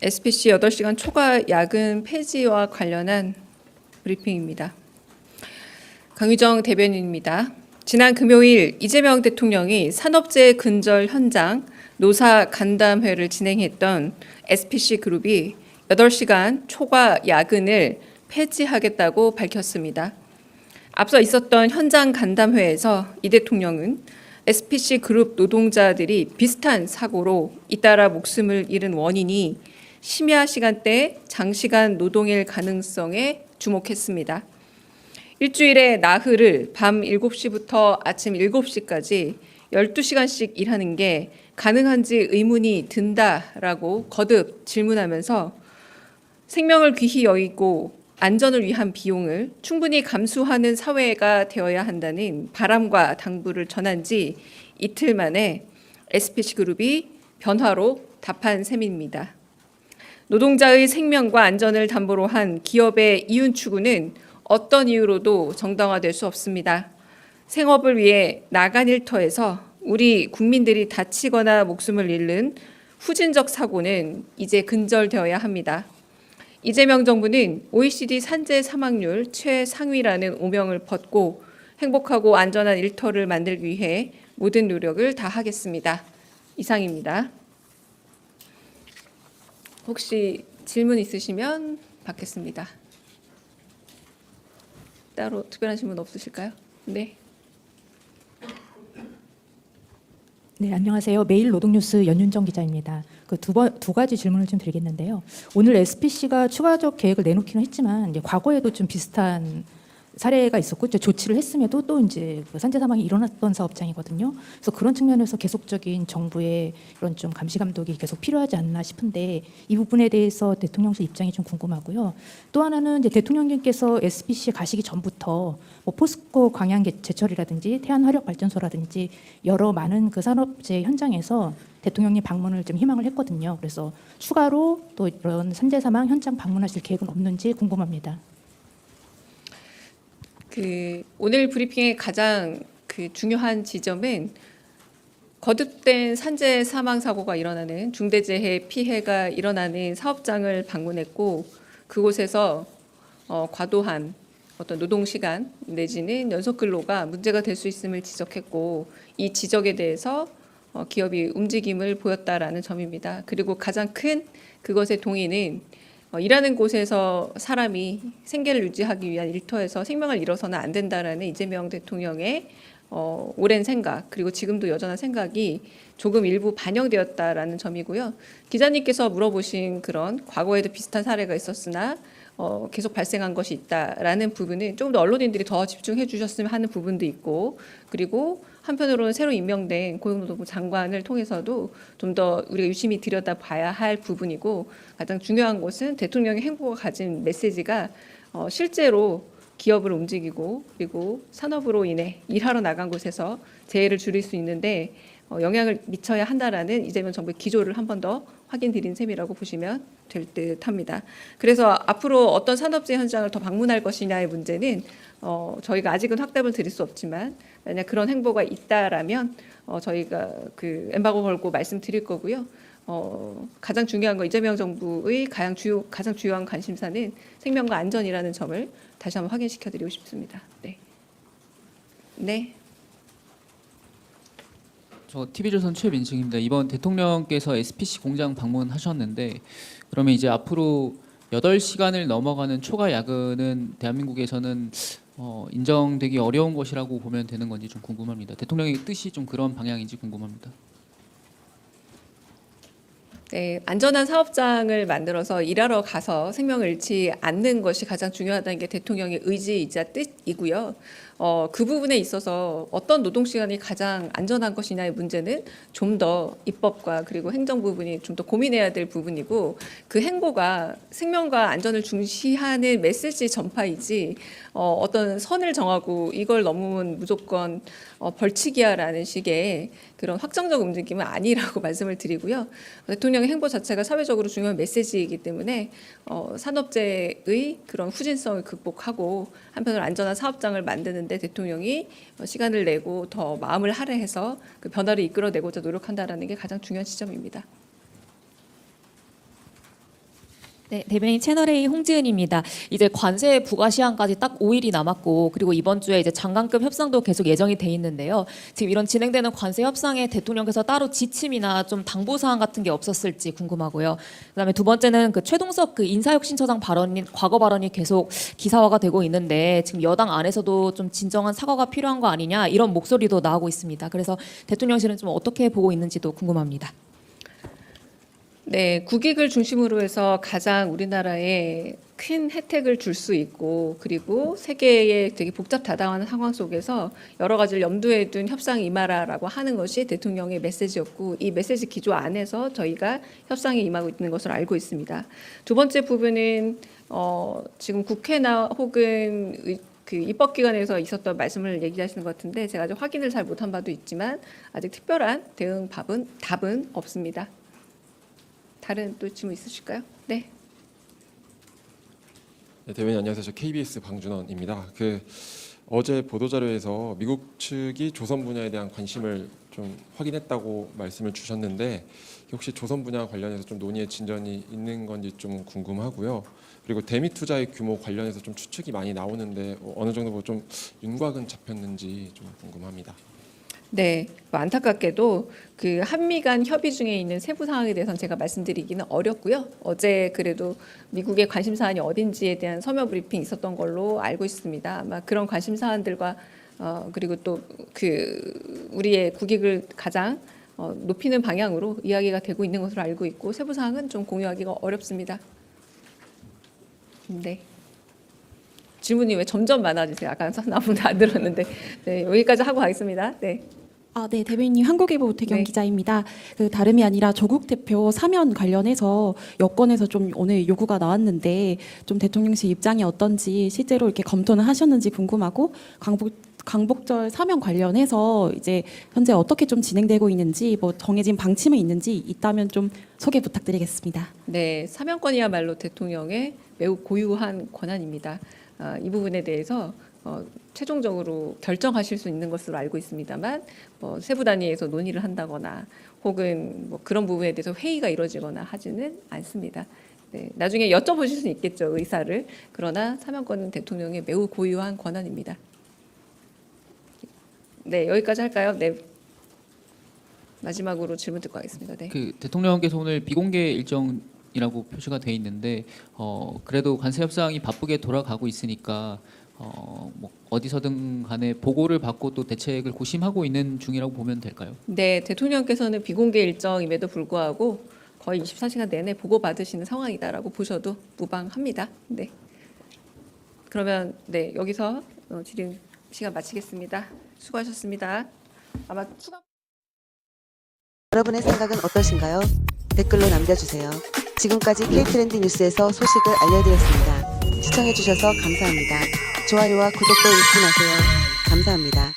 SPC 8시간 초과 야근 폐지와 관련한 브리핑입니다. 강유정 대변인입니다. 지난 금요일 이재명 대통령이 산업재해 근절 현장 노사 간담회를 진행했던 SPC 그룹이 8시간 초과 야근을 폐지하겠다고 밝혔습니다. 앞서 있었던 현장 간담회에서 이 대통령은 SPC 그룹 노동자들이 비슷한 사고로 잇따라 목숨을 잃은 원인이 심야 시간대 장시간 노동일 가능성에 주목했습니다. 일주일에 나흘을 밤 7시부터 아침 7시까지 12시간씩 일하는 게 가능한지 의문이 든다라고 거듭 질문하면서 생명을 귀히 여기고 안전을 위한 비용을 충분히 감수하는 사회가 되어야 한다는 바람과 당부를 전한 지 이틀 만에 SPC 그룹이 변화로 답한 셈입니다. 노동자의 생명과 안전을 담보로 한 기업의 이윤 추구는 어떤 이유로도 정당화될 수 없습니다. 생업을 위해 나간 일터에서 우리 국민들이 다치거나 목숨을 잃는 후진적 사고는 이제 근절되어야 합니다. 이재명 정부는 OECD 산재 사망률 최상위라는 오명을 벗고 행복하고 안전한 일터를 만들기 위해 모든 노력을 다하겠습니다. 이상입니다. 혹시 질문 있으시면 받겠습니다. 따로 특별한 질문 없으실까요? 네. 네, 안녕하세요. 매일 노동뉴스 연윤정 기자입니다. 그 두 번 두 가지 질문을 좀 드리겠는데요. 오늘 SPC가 추가적 계획을 내놓기는 했지만 이제 과거에도 좀 비슷한 사례가 있었고 이제 조치를 했음에도 또 이제 그 산재 사망이 일어났던 사업장이거든요. 그래서 그런 측면에서 계속적인 정부의 이런 좀 감시 감독이 계속 필요하지 않나 싶은데 이 부분에 대해서 대통령실 입장이 좀 궁금하고요. 또 하나는 이제 대통령님께서 SPC에 가시기 전부터 뭐 포스코 광양 개- 제철이라든지 태안 화력 발전소라든지 여러 많은 그 산업재 현장에서 대통령님 방문을 좀 희망을 했거든요. 그래서 추가로 또 이런 산재 사망 현장 방문하실 계획은 없는지 궁금합니다. 그 오늘 브리핑의 가장 그 중요한 지점은 거듭된 산재 사망 사고가 일어나는 중대재해 피해가 일어나는 사업장을 방문했고 그곳에서 어, 과도한 어떤 노동 시간 내지는 연속 근로가 문제가 될 수 있음을 지적했고 이 지적에 대해서 어, 기업이 움직임을 보였다라는 점입니다. 그리고 가장 큰 그것의 동의는 어, 일하는 곳에서 사람이 생계를 유지하기 위한 일터에서 생명을 잃어서는 안 된다라는 이재명 대통령의 어, 오랜 생각 그리고 지금도 여전한 생각이 조금 일부 반영되었다라는 점이고요. 기자님께서 물어보신 그런 과거에도 비슷한 사례가 있었으나 어, 계속 발생한 것이 있다라는 부분은 조금 더 언론인들이 더 집중해 주셨으면 하는 부분도 있고 그리고 한편으로는 새로 임명된 고용노동부 장관을 통해서도 좀 더 우리가 유심히 들여다봐야 할 부분이고 가장 중요한 것은 대통령의 행보가 가진 메시지가 어, 실제로 기업을 움직이고 그리고 산업으로 인해 일하러 나간 곳에서 재해를 줄일 수 있는데 어, 영향을 미쳐야 한다라는 이재명 정부의 기조를 한 번 더 확인드린 셈이라고 보시면 될 듯합니다. 그래서 앞으로 어떤 산업재 현장을 더 방문할 것이냐의 문제는 어, 저희가 아직은 확답을 드릴 수 없지만 만약 그런 행보가 있다라면 어, 저희가 그 엠바고 걸고 말씀드릴 거고요. 어, 가장 중요한 건 이재명 정부의 가장 주요 가장 주요한 관심사는 생명과 안전이라는 점을 다시 한번 확인시켜 드리고 싶습니다. 네. 네. 저 TV조선 최민승입니다. 이번 대통령께서 SPC 공장 방문하셨는데 그러면 이제 앞으로 8시간을 넘어가는 초과 야근은 대한민국에서는 어, 인정되기 어려운 것이라고 보면 되는 건지 좀 궁금합니다. 대통령의 뜻이 좀 그런 방향인지 궁금합니다. 네, 안전한 사업장을 만들어서 일하러 가서 생명을 잃지 않는 것이 가장 중요하다는 게 대통령의 의지이자 뜻이고요. 어, 그 부분에 있어서 어떤 노동 시간이 가장 안전한 것이냐의 문제는 좀 더 입법과 그리고 행정 부분이 좀 더 고민해야 될 부분이고 그 행보가 생명과 안전을 중시하는 메시지 전파이지 어, 어떤 선을 정하고 이걸 넘으면 무조건 어, 벌칙이야라는 식의 그런 확정적 움직임은 아니라고 말씀을 드리고요. 대통령 대통령의 행보 자체가 사회적으로 중요한 메시지이기 때문에 어, 산업재의 그런 후진성을 극복하고 한편으로 안전한 사업장을 만드는데 대통령이 어, 시간을 내고 더 마음을 할애해서 그 변화를 이끌어내고자 노력한다라는 게 가장 중요한 지점입니다. 네, 대변인 채널A 홍지은입니다. 이제 관세 부과 시한까지 딱 5일이 남았고 그리고 이번 주에 이제 장관급 협상도 계속 예정이 돼 있는데요. 지금 이런 진행되는 관세 협상에 대통령께서 따로 지침이나 좀 당부 사항 같은 게 없었을지 궁금하고요. 그다음에 두 번째는 그 최동석 그 인사혁신처장 발언이 과거 발언이 계속 기사화가 되고 있는데 지금 여당 안에서도 좀 진정한 사과가 필요한 거 아니냐 이런 목소리도 나오고 있습니다. 그래서 대통령실은 좀 어떻게 보고 있는지도 궁금합니다. 네, 국익을 중심으로 해서 가장 우리나라에 큰 혜택을 줄 수 있고 그리고 세계의 되게 복잡 다당한 상황 속에서 여러 가지를 염두에 둔 협상에 임하라라고 하는 것이 대통령의 메시지였고 이 메시지 기조 안에서 저희가 협상에 임하고 있는 것으로 알고 있습니다. 두 번째 부분은 어, 지금 국회나 혹은 의- 그 입법기관에서 있었던 말씀을 얘기하시는 것 같은데 제가 아직 확인을 잘 못한 바도 있지만 아직 특별한 대응 답은 답은 없습니다. 다른 또 질문 있으실까요? 네. 네, 대변인 안녕하세요. 저 KBS 방준원입니다. 그 어제 보도 자료에서 미국 측이 조선 분야에 대한 관심을 좀 확인했다고 말씀을 주셨는데 혹시 조선 분야 관련해서 좀 논의의 진전이 있는 건지 좀 궁금하고요. 그리고 대미 투자의 규모 관련해서 좀 추측이 많이 나오는데 어, 어느 정도 뭐좀 윤곽은 잡혔는지 좀 궁금합니다. 네, 뭐 안타깝게도 그 한미 간 협의 중에 있는 세부 사항에 대해서는 제가 말씀드리기는 어렵고요. 어제 그래도 미국의 관심 사안이 어딘지에 대한 서면 브리핑 있었던 걸로 알고 있습니다. 아마 그런 관심 사안들과 어 그리고 또 그 우리의 국익을 가장 어, 높이는 방향으로 이야기가 되고 있는 것으로 알고 있고 세부 사항은 좀 공유하기가 어렵습니다. 네. 질문이 왜 점점 많아지세요? 아까 나무도 안 들었는데 네, 여기까지 하고 가겠습니다. 네. 아, 네, 대변인님 한국일보 오태경 네. 기자입니다. 그 다름이 아니라 조국 대표 사면 관련해서 여권에서 좀 오늘 요구가 나왔는데 좀 대통령실 입장이 어떤지 실제로 이렇게 검토는 하셨는지 궁금하고 광복 광복절 사면 관련해서 이제 현재 어떻게 좀 진행되고 있는지 뭐 정해진 방침이 있는지 있다면 좀 소개 부탁드리겠습니다. 네, 사면권이야말로 대통령의 매우 고유한 권한입니다. 아, 이 부분에 대해서 어, 최종적으로 결정하실 수 있는 것으로 알고 있습니다만 뭐 세부 단위에서 논의를 한다거나 혹은 뭐 그런 부분에 대해서 회의가 이루어지거나 하지는 않습니다. 네, 나중에 여쭤보실 수 있겠죠 의사를 그러나 사면권은 대통령의 매우 고유한 권한입니다. 네, 여기까지 할까요? 네. 마지막으로 질문 듣고 하겠습니다. 네. 그 대통령께서 오늘 비공개 일정 이라고 표시가 돼 있는데 어 그래도 관세 협상이 바쁘게 돌아가고 있으니까 어뭐 어디서든 간에 보고를 받고 또 대책을 고심하고 있는 중이라고 보면 될까요? 네, 대통령께서는 비공개 일정임에도 불구하고 거의 24시간 내내 보고 받으시는 상황이다라고 보셔도 무방합니다. 네. 그러면 네 여기서 어, 질의 시간 마치겠습니다. 수고하셨습니다. 아마 추가 여러분의 생각은 어떠신가요? 댓글로 남겨주세요. 지금까지 K트렌드 뉴스에서 소식을 알려드렸습니다. 시청해주셔서 감사합니다. 좋아요와 구독도 잊지 마세요. 감사합니다.